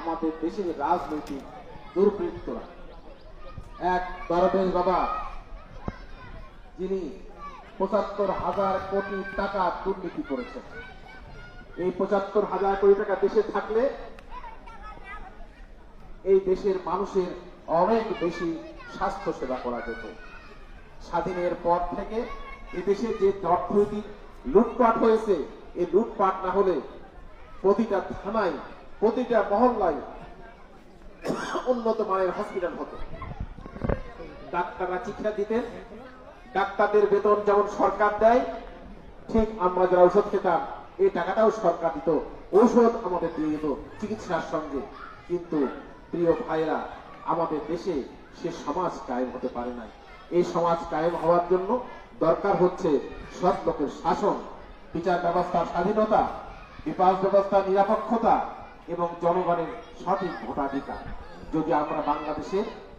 আমাদের দেশের রাজনৈতিক দুর্বৃত্তরা। এক দরবেশ বাবা, যিনি পঁচাত্তর হাজার কোটি টাকা দুর্নীতি করেছেন। এই পঁচাত্তর হাজার কোটি টাকা দেশে থাকলে এই দেশের মানুষের অনেক বেশি স্বাস্থ্য সেবা করা যেত। স্বাধীনের পর থেকে এদেশে যে অর্থনৈতিক লুটপাট হয়েছে, এই লুটপাট না হলে প্রতিটা থানায় প্রতিটা মহল্লায় উন্নত মানের হসপিটাল হতো। ডাক্তাররা চিকিৎসা দিতেন। ডাক্তারদের বেতন যেমন সরকার দেয়, ঠিক আমরা যারা ঔষধ খেতাম, এই টাকাটাও সরকার দিত। ঔষধ আমাদের দিয়ে দিত চিকিৎসার সঙ্গে। কিন্তু প্রিয় ভাইরা আমাদের দেশে সে সমাজ কায়েম হতে পারে নাই। এই সমাজ কায়েম হওয়ার জন্য দরকার হচ্ছে সৎ লোকের শাসন, বিচার ব্যবস্থার স্বাধীনতা বিপাস ব্যবস্থার নিরাপক্ষতা এবং জনগণের সঠিক ভোটাধিকার। যদি আমরা বাংলাদেশের